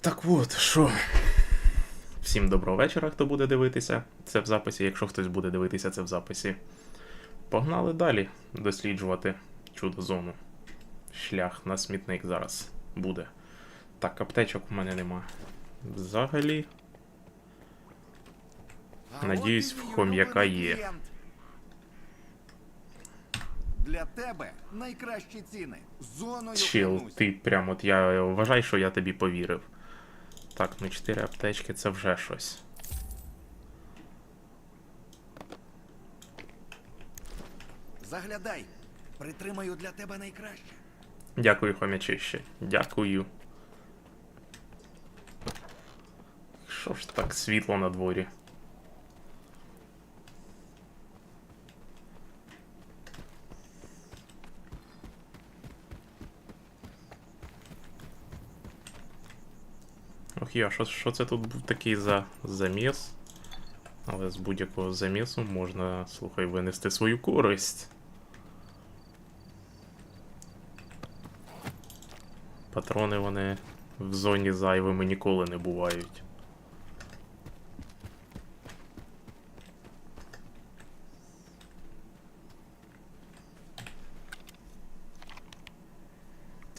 Так от, що. Всім доброго вечора, хто буде дивитися це в записі, якщо хтось буде дивитися це в записі. Погнали далі досліджувати чудо-зону. Шлях на смітник зараз буде. Так, аптечок у мене нема. Взагалі. Надіюсь, в хом'яка є. Для тебе найкращі ціни. Зоною Чил, ти прям от я вважай, що я тобі повірив. Так, ну 4 аптечки це вже щось. Заглядай. Притримаю для тебе найкраще. Дякую, хомячище. Дякую. Що ж так світло на дворі? Ох що, що це тут був такий за заміс? Але з будь-якого замісу можна, слухай, винести свою користь. Патрони вони в зоні зайвими ніколи не бувають.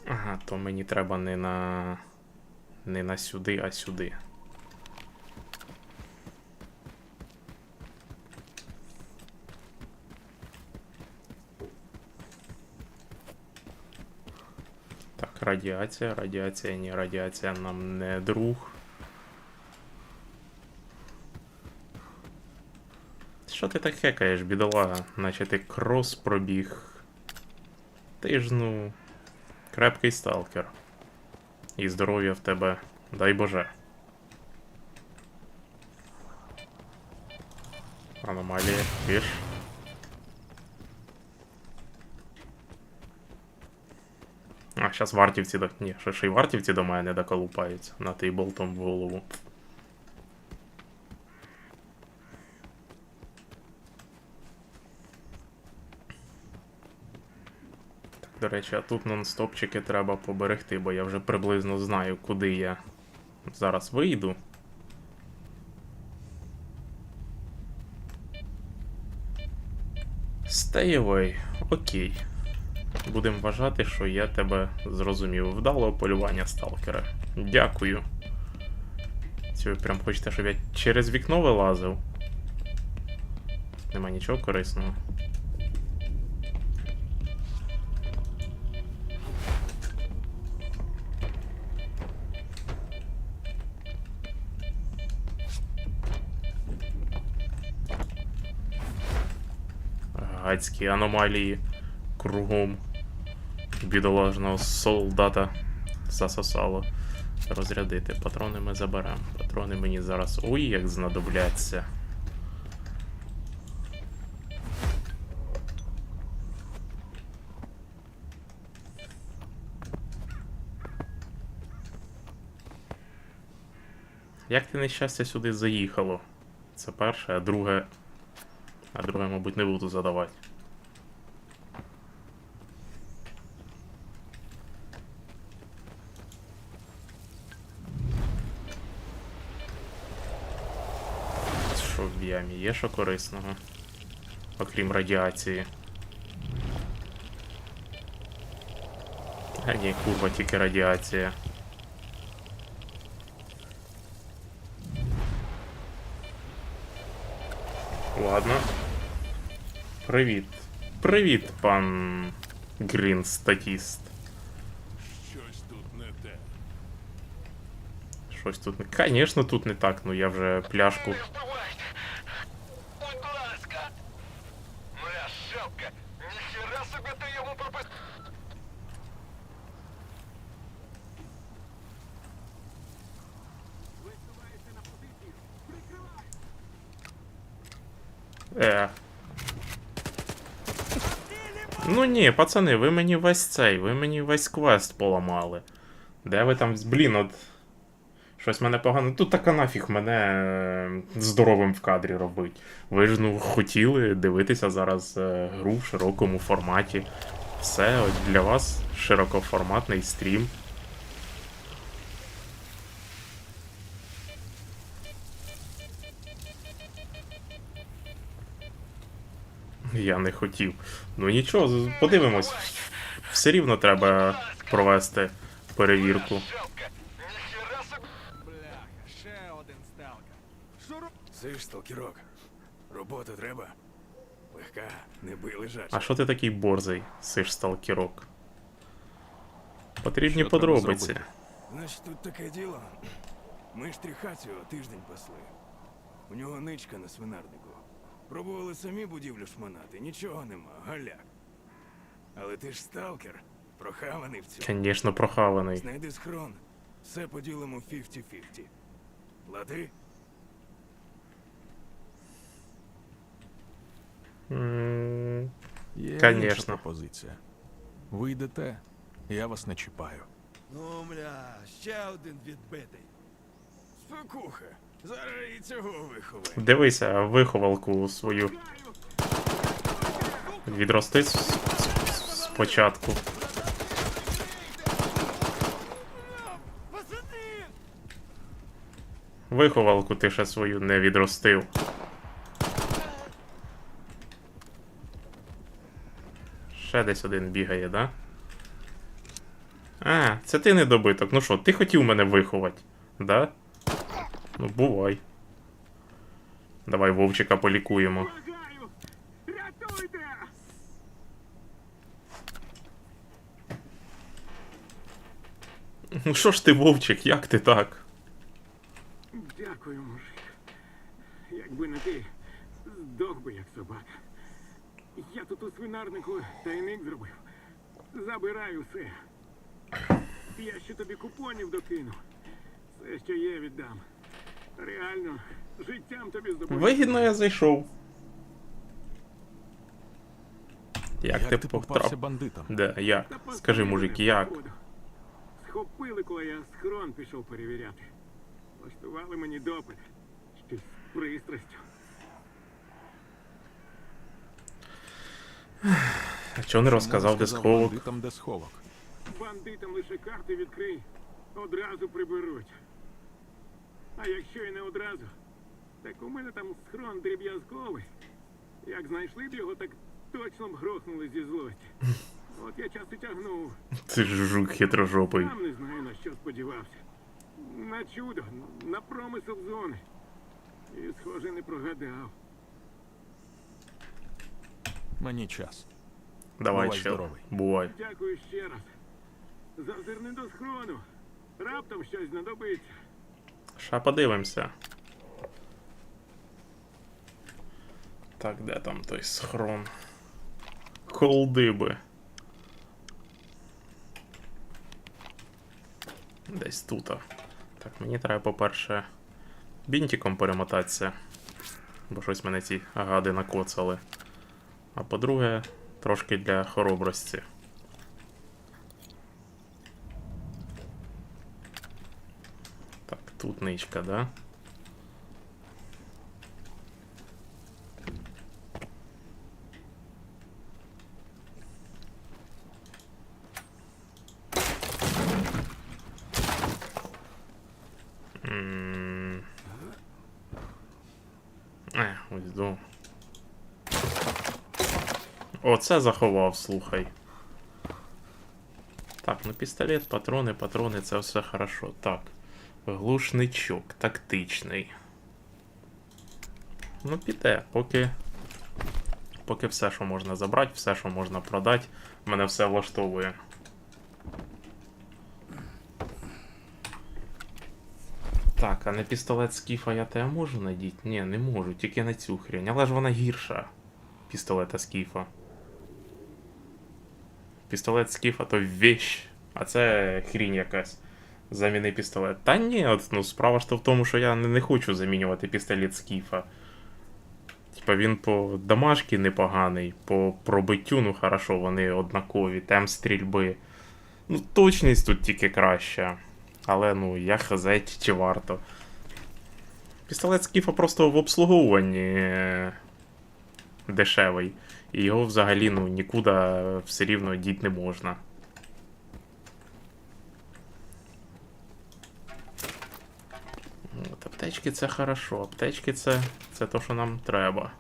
Ага, то мені треба не на. Не на сюди, а сюди. Так, радіація, радіація, ні, радіація нам не друг. Що ти так хекаєш, бідолага? Наче ти крос пробіг. Ти ж ну. Крепкий сталкер. І здоров'я в тебе, дай Боже. Аномалія, піш. А, зараз вартівці до. Ні, що ще й вартівці до мене доколупаються на той болтом в голову. Речі, а тут нон-стопчики треба поберегти, бо я вже приблизно знаю, куди я зараз вийду. Stay away. Окей. Будемо вважати, що я тебе зрозумів. Вдалого полювання сталкера. Дякую. Це ви прям хочете, щоб я через вікно вилазив? Нема нічого корисного. Гадські аномалії кругом бідолажного солдата засосало. Розрядити. Патрони ми заберемо. Патрони мені зараз. Ой, як знадобляться. Як ти нещастя сюди заїхало? Це перше, а друге. А друге, мабуть, не буду задавати. Що в ямі? Є що корисного? Окрім радіації. А ні, курва, тільки радіація. Ладно. Привіт. Привіт, пан Грін статіст. Щось тут не те. Щось тут не. Звісно, тут не так, ну я вже пляшку. Не Ну ні, пацани, ви мені весь цей, ви мені весь квест поламали. Де ви там, блін, от. Щось мене погано. Тут така нафіг мене е, здоровим в кадрі робить. Ви ж ну хотіли дивитися зараз е, гру в широкому форматі. Все, от для вас широкоформатний стрім. Я не хотів. Ну нічого, подивимось. Все рівно треба провести перевірку. Бляха, ще один. Шуруп. Сиш, сталкерок. Робота треба. Легка, не бий лежачий. А що ти такий борзий, сиш сталкерок? Потрібні Що подробиці. Значить, тут таке діло. Ми ж тріхацію тиждень пасли. У нього ничка на свинарнику. Пробували самі будівлю шмонати, нічого нема, галяк. Але ти ж сталкер, прохаваний в цьому. Звісно, прохаваний. Знайди схрон, все поділимо 50-50. Лади? М, Є Конечно. інша пропозиція. Ви йдете, я вас не чіпаю. Ну, мля, ще один відбитий. Спокуха. Зараз і цього виховай. Дивися, виховалку свою. Відрости спочатку. Виховалку ти ще свою не відростив. Ще десь один бігає, да? А, це ти недобиток. Ну що, ти хотів мене виховати, да? Ну, бувай. Давай Вовчика полікуємо. Ну що ж ти, Вовчик, як ти так? Дякую, мужик. Якби не ти, здох би як собака. Я тут у свинарнику тайник зробив. Забирай усе. Я ще тобі купонів докину. Все, що є, віддам. Реально, життям тобі здобув. Вигідно я зайшов. Як, Як ти ти попався бандитам? Де, як? Та Скажи, мужик, як? Схопили, коли я схрон пішов перевіряти. Влаштували мені допит. Ще з пристрастю. А чого не розказав, де сховок? бандитам, де сховок. Бандитам лише карти відкрий, одразу приберуть. Якщо і не одразу, так у мене там схрон дріб'язковий. Як знайшли б його, так точно б грохнули зі злості. От я час і тягнув. Ти ж жук хитрожопий. Сам не знаю на що сподівався. На чудо, на промисел зони. І, схоже, не прогадав. Мені час. Давай, Бувай чел. здоровий. Бувай. Дякую ще раз. Зазирни до схрону. Раптом щось знадобиться. Ша подивимося. Так, де там той схрон? Колдиби. Десь тут. Так, мені треба, по-перше, бінтиком перемотатися. Бо щось мене ці гади накоцали. А по-друге, трошки для хоробрості. Ничка, да? До. Оце заховав, слухай. Так, ну пістолет, патрони, патрони, це все хорошо. Так. Глушничок, тактичний. Ну, піде, поки. Поки все, що можна забрати, все, що можна продати, мене все влаштовує. Так, а на пістолет Скіфа я тебе можу надіти? Ні, не можу, тільки на цю хрень. Але ж вона гірша. Пістолета Скіфа. Пістолет Скіфа то вещь, а це хрінь якась. Заміни пістолет. Та ні, от, ну справа ж то в тому, що я не, не хочу замінювати пістолет Скіфа. Типа він по домашки непоганий, по пробиттю, ну хорошо, вони однакові, темп стрільби. Ну, точність тут тільки краща. Але ну, я хз, чи варто. Пістолет Скіфа просто в обслуговуванні е, дешевий. І його взагалі ну, нікуди все рівно діти не можна. Аптечки це хорошо. Аптечки це це то, що нам треба.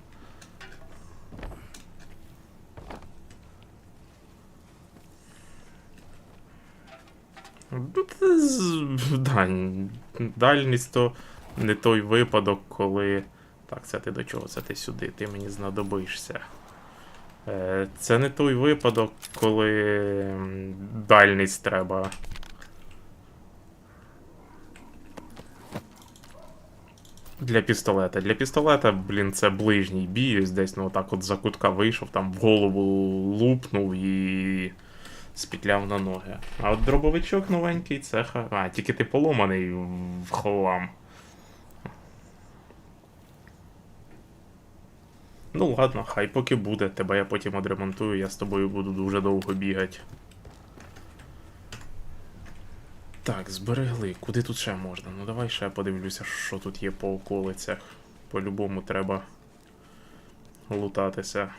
Дальність то не той випадок, коли. Так, це ти до чого? Це ти сюди, ти мені знадобишся. Е, це не той випадок, коли дальність треба Для пістолета. Для пістолета, блін, це ближній бій. Ось десь ну так от за кутка вийшов, там в голову лупнув і спітляв на ноги. А от дробовичок новенький, це ха. А, тільки ти поломаний в хлам. Ну ладно, хай поки буде, тебе я потім одремонтую, я з тобою буду дуже довго бігати. Так, зберегли. Куди тут ще можна? Ну давай ще подивлюся, що тут є по околицях. По-любому треба лутатися.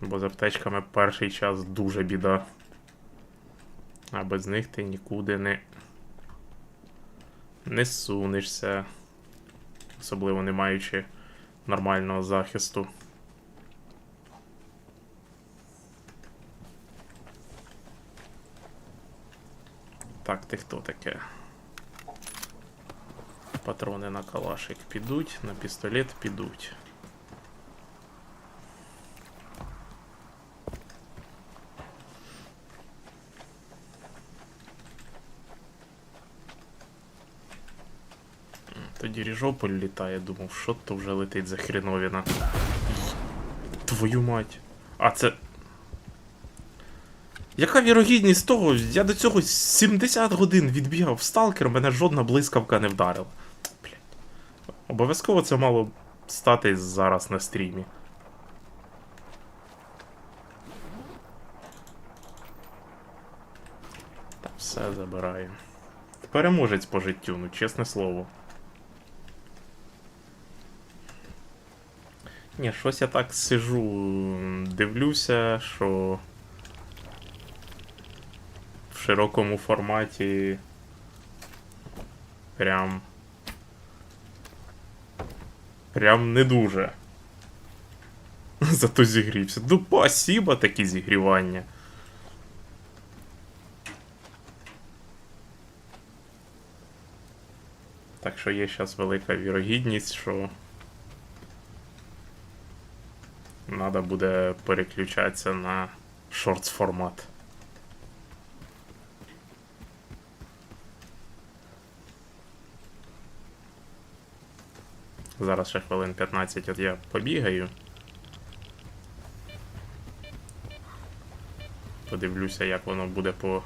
Бо з аптечками перший час дуже біда. А без них ти нікуди не. Не сунешся. Особливо не маючи нормального захисту. Так, ти хто таке? Патрони на калашик підуть, на пістолет підуть. Тоді Ріжополь літає, думав, що то вже летить за хріновіна. Твою мать. А це. Яка вірогідність того? Я до цього 70 годин відбігав в сталкер, мене жодна блискавка не вдарила. Блять. Обов'язково це мало стати зараз на стрімі. Та все забираю. Переможець по життю, ну чесне слово. Ні, щось я так сижу, дивлюся, що в широкому форматі прям. Прям не дуже. Зато зігрівся. Ну, спасибо такі зігрівання. Так що є зараз велика вірогідність, що Надо буде переключатися на шортс формат. Зараз ще хвилин 15 от я побігаю. Подивлюся, як воно буде по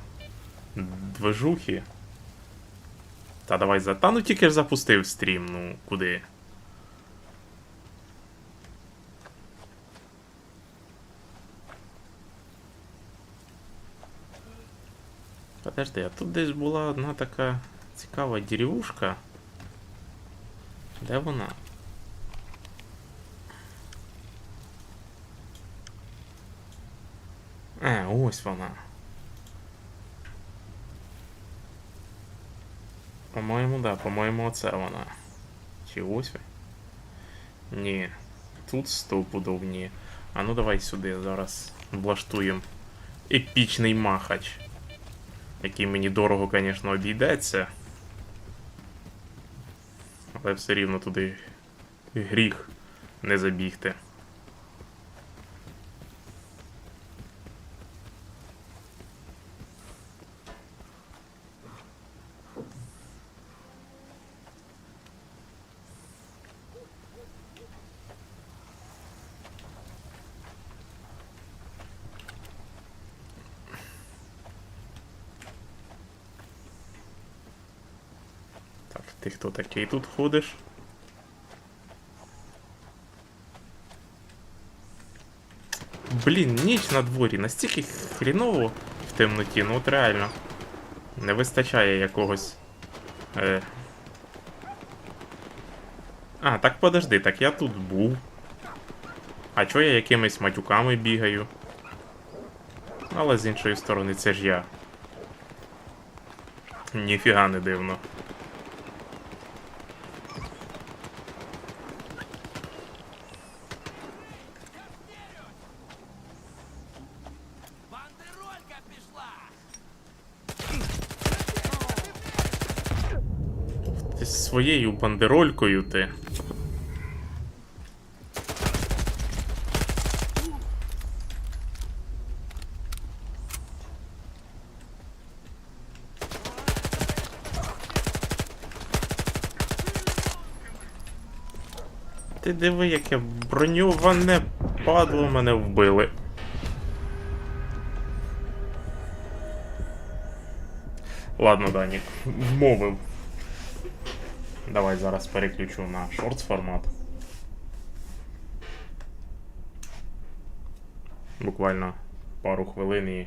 движухі. Та давай за. Та ну тільки ж запустив стрім, ну куди? Подожди, а тут десь була одна така цікава деревушка. Де вона? А, ось вона. По-моєму, да, по-моєму, оце вона. Чи ось ви? Ні. Тут стопудов ні. А ну давай сюди зараз влаштуємо епічний махач Який мені дорого, звісно, обійдеться. Але все рівно туди гріх не забігти. Так, ти хто такий тут ходиш? Блін, ніч на дворі, настільки хріново в темноті, ну от реально. Не вистачає якогось. Е... А, так подожди, так я тут був. А чого я якимись матюками бігаю? Але з іншої сторони, це ж я. Ніфіга не дивно. Своєю бандеролькою ти. Ти диви, яке броньоване падло мене вбили. Ладно, Данік, вмовив. Давай зараз переключу на шортс формат. Буквально пару хвилин і